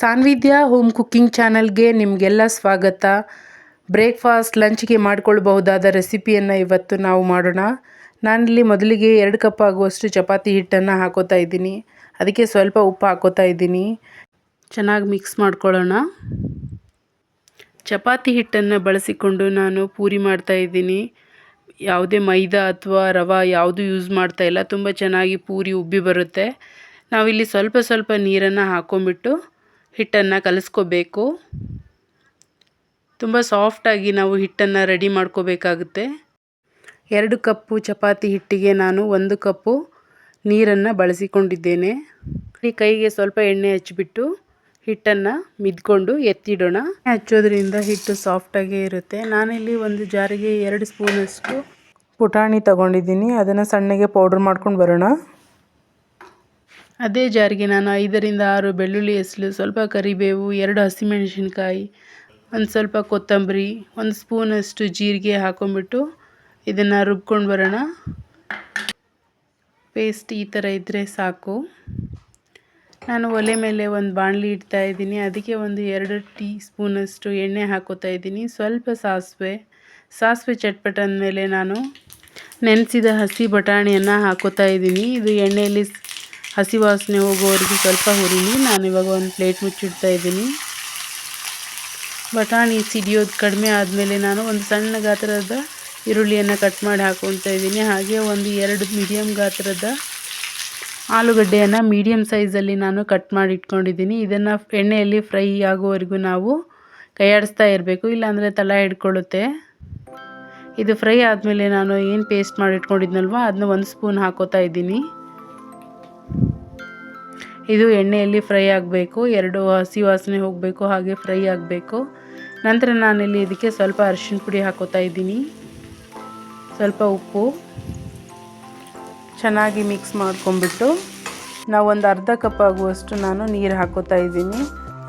ಸಾನ್ವಿಧ್ಯ home cooking ಚಾನಲ್ಗೆ ನಿಮಗೆಲ್ಲ ಸ್ವಾಗತ. ಬ್ರೇಕ್ಫಾಸ್ಟ್ ಲಂಚ್ಗೆ ಮಾಡ್ಕೊಳ್ಬಹುದಾದ ರೆಸಿಪಿಯನ್ನು ಇವತ್ತು ನಾವು ಮಾಡೋಣ. ನಾನಿಲ್ಲಿ ಮೊದಲಿಗೆ ಎರಡು ಕಪ್ ಆಗುವಷ್ಟು ಚಪಾತಿ ಹಿಟ್ಟನ್ನು ಹಾಕೋತಾ ಇದ್ದೀನಿ. ಅದಕ್ಕೆ ಸ್ವಲ್ಪ ಉಪ್ಪು ಹಾಕೋತಾ ಇದ್ದೀನಿ. ಚೆನ್ನಾಗಿ ಮಿಕ್ಸ್ ಮಾಡ್ಕೊಳ್ಳೋಣ. ಚಪಾತಿ ಹಿಟ್ಟನ್ನು ಬಳಸಿಕೊಂಡು ನಾನು ಪೂರಿ ಮಾಡ್ತಾ ಇದ್ದೀನಿ. ಯಾವುದೇ ಮೈದಾ ಅಥವಾ ರವೆ ಯಾವುದು ಯೂಸ್ ಮಾಡ್ತಾ ಇಲ್ಲ. ತುಂಬ ಚೆನ್ನಾಗಿ ಪೂರಿ ಉಬ್ಬಿ ಬರುತ್ತೆ. ನಾವಿಲ್ಲಿ ಸ್ವಲ್ಪ ಸ್ವಲ್ಪ ನೀರನ್ನು ಹಾಕೊಂಡ್ಬಿಟ್ಟು ಹಿಟ್ಟನ್ನು ಕಲಿಸ್ಕೋಬೇಕು. ತುಂಬ ಸಾಫ್ಟಾಗಿ ನಾವು ಹಿಟ್ಟನ್ನು ರೆಡಿ ಮಾಡ್ಕೋಬೇಕಾಗುತ್ತೆ. ಎರಡು ಕಪ್ಪು ಚಪಾತಿ ಹಿಟ್ಟಿಗೆ ನಾನು ಒಂದು ಕಪ್ಪು ನೀರನ್ನು ಬಳಸಿಕೊಂಡಿದ್ದೇನೆ. ಈ ಕೈಗೆ ಸ್ವಲ್ಪ ಎಣ್ಣೆ ಹಚ್ಚಿಬಿಟ್ಟು ಹಿಟ್ಟನ್ನು ಮಿದ್ಕೊಂಡು ಎತ್ತಿಡೋಣ. ಹಚ್ಚೋದ್ರಿಂದ ಹಿಟ್ಟು ಸಾಫ್ಟಾಗೇ ಇರುತ್ತೆ. ನಾನಿಲ್ಲಿ ಒಂದು ಜಾರಿಗೆ ಎರಡು ಸ್ಪೂನಷ್ಟು ಪುಟಾಣಿ ತಗೊಂಡಿದ್ದೀನಿ. ಅದನ್ನು ಸಣ್ಣಗೆ ಪೌಡ್ರ್ ಮಾಡ್ಕೊಂಡು ಬರೋಣ. ಅದೇ ಜಾರಿಗೆ ನಾನು ಐದರಿಂದ ಆರು ಬೆಳ್ಳುಳ್ಳಿ ಹೆಸಲು ಸ್ವಲ್ಪ ಕರಿಬೇವು, ಎರಡು ಹಸಿಮೆಣಸಿನ್ಕಾಯಿ, ಒಂದು ಸ್ವಲ್ಪ ಕೊತ್ತಂಬರಿ, ಒಂದು ಸ್ಪೂನಷ್ಟು ಜೀರಿಗೆ ಹಾಕೊಂಡ್ಬಿಟ್ಟು ಇದನ್ನು ರುಬ್ಕೊಂಡು ಬರೋಣ. ಪೇಸ್ಟ್ ಈ ಥರ ಇದ್ದರೆ ಸಾಕು. ನಾನು ಒಲೆ ಮೇಲೆ ಒಂದು ಬಾಣಲಿ ಇಡ್ತಾ ಇದ್ದೀನಿ. ಅದಕ್ಕೆ ಒಂದು ಎರಡು ಟೀ ಸ್ಪೂನಷ್ಟು ಎಣ್ಣೆ ಹಾಕೋತಾ ಇದ್ದೀನಿ. ಸ್ವಲ್ಪ ಸಾಸಿವೆ ಸಾಸಿವೆ ಚಟ್ಪಟ ಅಂದಮೇಲೆ ನಾನು ನೆನೆಸಿದ ಹಸಿ ಬಟಾಣಿಯನ್ನು ಹಾಕೋತಾ ಇದ್ದೀನಿ. ಇದು ಎಣ್ಣೆಯಲ್ಲಿ ಹಸಿ ವಾಸನೆ ಹೋಗೋವರೆಗೂ ಸ್ವಲ್ಪ ಹುರಿಲಿ. ನಾನು ಇವಾಗ ಒಂದು ಪ್ಲೇಟ್ ಮುಚ್ಚಿಡ್ತಾ ಇದ್ದೀನಿ. ಬಟಾಣಿ ಸಿಡಿಯೋದು ಕಡಿಮೆ ಆದಮೇಲೆ ನಾನು ಒಂದು ಸಣ್ಣ ಗಾತ್ರದ ಈರುಳ್ಳಿಯನ್ನು ಕಟ್ ಮಾಡಿ ಹಾಕ್ಕೊಳ್ತಾ ಇದ್ದೀನಿ. ಹಾಗೆ ಒಂದು ಎರಡು ಮೀಡಿಯಮ್ ಗಾತ್ರದ ಆಲೂಗಡ್ಡೆಯನ್ನು ಮೀಡಿಯಮ್ ಸೈಜಲ್ಲಿ ನಾನು ಕಟ್ ಮಾಡಿ ಇಟ್ಕೊಂಡಿದ್ದೀನಿ. ಇದನ್ನು ಎಣ್ಣೆಯಲ್ಲಿ ಫ್ರೈ ಆಗೋವರೆಗೂ ನಾವು ಕೈಯಾಡಿಸ್ತಾ ಇರಬೇಕು. ಇಲ್ಲಾಂದರೆ ತಳ ಹಿಡ್ಕೊಳ್ಳುತ್ತೆ. ಇದು ಫ್ರೈ ಆದಮೇಲೆ ನಾನು ಏನು ಪೇಸ್ಟ್ ಮಾಡಿ ಇಟ್ಕೊಂಡಿದ್ನಲ್ವ ಅದನ್ನ ಒಂದು ಸ್ಪೂನ್ ಹಾಕೋತಾ ಇದ್ದೀನಿ. ಇದು ಎಣ್ಣೆಯಲ್ಲಿ ಫ್ರೈ ಆಗಬೇಕು, ಎರಡು ಹಸಿ ವಾಸನೆ ಹೋಗಬೇಕು, ಹಾಗೆ ಫ್ರೈ ಆಗಬೇಕು. ನಂತರ ನಾನಿಲ್ಲಿ ಇದಕ್ಕೆ ಸ್ವಲ್ಪ ಅರಿಶಿಣ ಪುಡಿ ಹಾಕೋತಾ ಇದ್ದೀನಿ. ಸ್ವಲ್ಪ ಉಪ್ಪು ಚೆನ್ನಾಗಿ ಮಿಕ್ಸ್ ಮಾಡ್ಕೊಂಬಿಟ್ಟು ನಾವು ಒಂದು ಅರ್ಧ ಕಪ್ ಆಗುವಷ್ಟು ನಾನು ನೀರು ಹಾಕೋತಾ ಇದ್ದೀನಿ.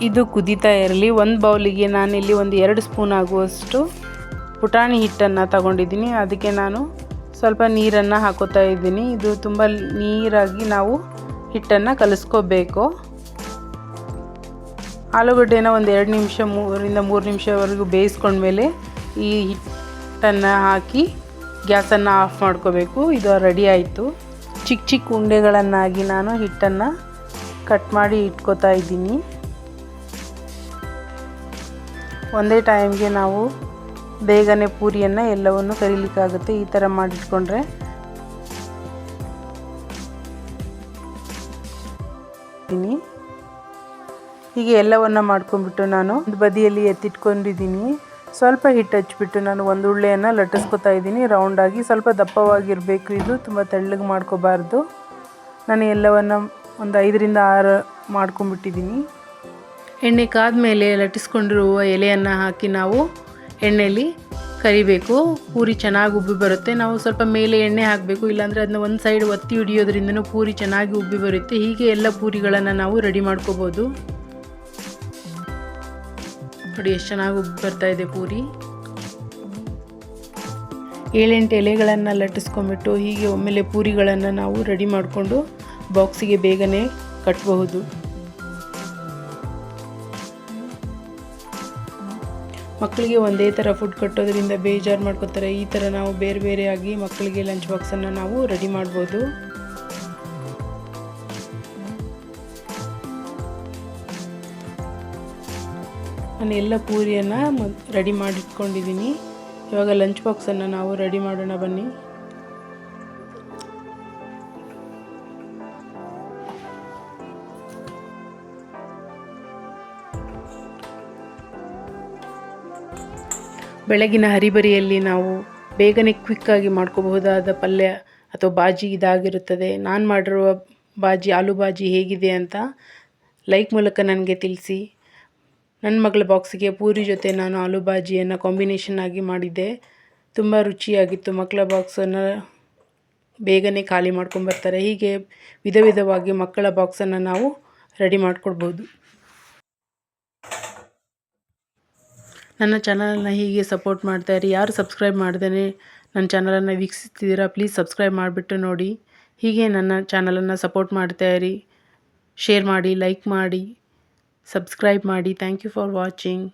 ಇದು ಕುದೀತಾ ಇರಲಿ. ಒಂದು ಬೌಲಿಗೆ ನಾನಿಲ್ಲಿ ಒಂದು ಎರಡು ಸ್ಪೂನ್ ಆಗುವಷ್ಟು ಪುಟಾಣಿ ಹಿಟ್ಟನ್ನು ತಗೊಂಡಿದ್ದೀನಿ. ಅದಕ್ಕೆ ನಾನು ಸ್ವಲ್ಪ ನೀರನ್ನು ಹಾಕೋತಾ ಇದ್ದೀನಿ. ಇದು ತುಂಬ ನೀರಾಗಿ ನಾವು ಹಿಟ್ಟನ್ನು ಕಲಿಸ್ಕೋಬೇಕು. ಆಲೂಗಡ್ಡೆನ ಒಂದು ಎರಡು ನಿಮಿಷ ಮೂರರಿಂದ ಮೂರು ನಿಮಿಷವರೆಗೂ ಬೇಯಿಸ್ಕೊಂಡ್ಮೇಲೆ ಈ ಹಿಟ್ಟನ್ನು ಹಾಕಿ ಗ್ಯಾಸನ್ನು ಆಫ್ ಮಾಡ್ಕೋಬೇಕು. ಇದು ರೆಡಿ ಆಯಿತು. ಚಿಕ್ಕ ಚಿಕ್ಕ ಉಂಡೆಗಳನ್ನಾಗಿ ನಾನು ಹಿಟ್ಟನ್ನು ಕಟ್ ಮಾಡಿ ಇಟ್ಕೋತಾ ಇದ್ದೀನಿ. ಒಂದೇ ಟೈಮ್ಗೆ ನಾವು ಬೇಗನೆ ಪೂರಿಯನ್ನು ಎಲ್ಲವನ್ನು ಕರಿಲಿಕ್ಕಾಗುತ್ತೆ. ಈ ಥರ ಮಾಡಿಟ್ಕೊಂಡ್ರೆ ಹೀಗೆ ಎಲ್ಲವನ್ನು ಮಾಡ್ಕೊಂಡ್ಬಿಟ್ಟು ನಾನು ಒಂದು ಬದಿಯಲ್ಲಿ ಎತ್ತಿಟ್ಕೊಂಡಿದ್ದೀನಿ. ಸ್ವಲ್ಪ ಹಿಟ್ಟು ಹಚ್ಚಿಬಿಟ್ಟು ನಾನು ಒಂದು ಉಳ್ಳೆಯನ್ನು ಲಟ್ಟಿಸ್ಕೊತಾ ಇದ್ದೀನಿ. ರೌಂಡಾಗಿ ಸ್ವಲ್ಪ ದಪ್ಪವಾಗಿರಬೇಕು ಇದು. ತುಂಬ ತೆಳ್ಳಗೆ ಮಾಡ್ಕೋಬಾರ್ದು. ನಾನು ಎಲ್ಲವನ್ನು ಒಂದು ಐದರಿಂದ ಆರು ಮಾಡ್ಕೊಂಬಿಟ್ಟಿದ್ದೀನಿ ಎಣ್ಣೆ ಕಾದ ಮೇಲೆ ಲಟ್ಟಿಸ್ಕೊಂಡಿರುವ ಎಲೆಯನ್ನು ಹಾಕಿ ನಾವು ಎಣ್ಣೆಯಲ್ಲಿ ಕರಿಬೇಕು. ಪೂರಿ ಚೆನ್ನಾಗಿ ಉಬ್ಬಿ ಬರುತ್ತೆ. ನಾವು ಸ್ವಲ್ಪ ಮೇಲೆ ಎಣ್ಣೆ ಹಾಕಬೇಕು. ಇಲ್ಲಾಂದರೆ ಅದನ್ನ ಒಂದು ಸೈಡ್ ಒತ್ತಿ ಹಿಡಿಯೋದ್ರಿಂದನೂ ಪೂರಿ ಚೆನ್ನಾಗಿ ಉಬ್ಬಿ ಬರುತ್ತೆ. ಹೀಗೆ ಎಲ್ಲ ಪೂರಿಗಳನ್ನು ನಾವು ರೆಡಿ ಮಾಡ್ಕೋಬೋದು. ನೋಡಿ ಎಷ್ಟು ಚೆನ್ನಾಗಿ ಬರ್ತಾ ಇದೆ ಪೂರಿ. ಏಳೆಂಟು ಎಲೆಗಳನ್ನು ಲಟ್ಟಿಸ್ಕೊಂಬಿಟ್ಟು ಹೀಗೆ ಒಮ್ಮೆಲೆ ಪೂರಿಗಳನ್ನು ನಾವು ರೆಡಿ ಮಾಡಿಕೊಂಡು ಬಾಕ್ಸಿಗೆ ಬೇಗನೆ ಕಟ್ಟಬಹುದು ಮಕ್ಕಳಿಗೆ ಒಂದೇ ಥರ ಫುಡ್ ಕಟ್ಟೋದ್ರಿಂದ ಬೇಜಾರು ಮಾಡ್ಕೋತಾರೆ. ಈ ಥರ ನಾವು ಬೇರೆ ಬೇರೆಯಾಗಿ ಮಕ್ಕಳಿಗೆ ಲಂಚ್ ಬಾಕ್ಸನ್ನು ನಾವು ರೆಡಿ ಮಾಡ್ಬೋದು. ನಾನು ಎಲ್ಲ ಪೂರಿಯನ್ನು ರೆಡಿ ಮಾಡಿಟ್ಕೊಂಡಿದ್ದೀನಿ. ಇವಾಗ ಲಂಚ್ ಬಾಕ್ಸನ್ನು ನಾವು ರೆಡಿ ಮಾಡೋಣ ಬನ್ನಿ. ಬೆಳಗಿನ ಹರಿಬರಿಯಲ್ಲಿ ನಾವು ಬೇಗನೆ ಕ್ವಿಕ್ಕಾಗಿ ಮಾಡ್ಕೋಬಹುದಾದ ಪಲ್ಯ ಅಥವಾ ಬಾಜಿ ಇದಾಗಿರುತ್ತದೆ. ನಾನು ಮಾಡಿರುವ ಬಾಜಿ, ಆಲೂ ಬಾಜಿ ಹೇಗಿದೆ ಅಂತ ಲೈಕ್ ಮೂಲಕ ನನಗೆ ತಿಳಿಸಿ. ನನ್ನ ಮಗಳ ಬಾಕ್ಸಿಗೆ ಪೂರಿ ಜೊತೆ ನಾನು ಆಲೂ ಬಾಜಿಯನ್ನು ಕಾಂಬಿನೇಷನ್ ಆಗಿ ಮಾಡಿದ್ದೆ. ತುಂಬ ರುಚಿಯಾಗಿತ್ತು. ಮಕ್ಕಳ ಬಾಕ್ಸನ್ನು ಬೇಗನೆ ಖಾಲಿ ಮಾಡ್ಕೊಂಬರ್ತಾರೆ ಹೀಗೆ ವಿಧ ವಿಧವಾಗಿ ಮಕ್ಕಳ ಬಾಕ್ಸನ್ನು ನಾವು ರೆಡಿ ಮಾಡಿಕೊಡ್ಬೋದು. ನನ್ನ ಚಾನಲನ್ನು ಹೀಗೆ ಸಪೋರ್ಟ್ ಮಾಡ್ತಾಯಿರಿ ಯಾರು ಸಬ್ಸ್ಕ್ರೈಬ್ ಮಾಡ್ದೇ ನನ್ನ ಚಾನಲನ್ನು ವೀಕ್ಷಿಸ್ತಿದ್ದೀರಾ ಪ್ಲೀಸ್ ಸಬ್ಸ್ಕ್ರೈಬ್ ಮಾಡಿಬಿಟ್ಟು ನೋಡಿ. ಹೀಗೆ ನನ್ನ ಚಾನಲನ್ನು ಸಪೋರ್ಟ್ ಮಾಡ್ತಾಯಿರಿ ಶೇರ್ ಮಾಡಿ ಲೈಕ್ ಮಾಡಿ. ಸಬ್ಸ್ಕ್ರೈಬ್ ಮಾಡಿ ಥ್ಯಾಂಕ್ ಯು ಫಾರ್ ವಾಚಿಂಗ್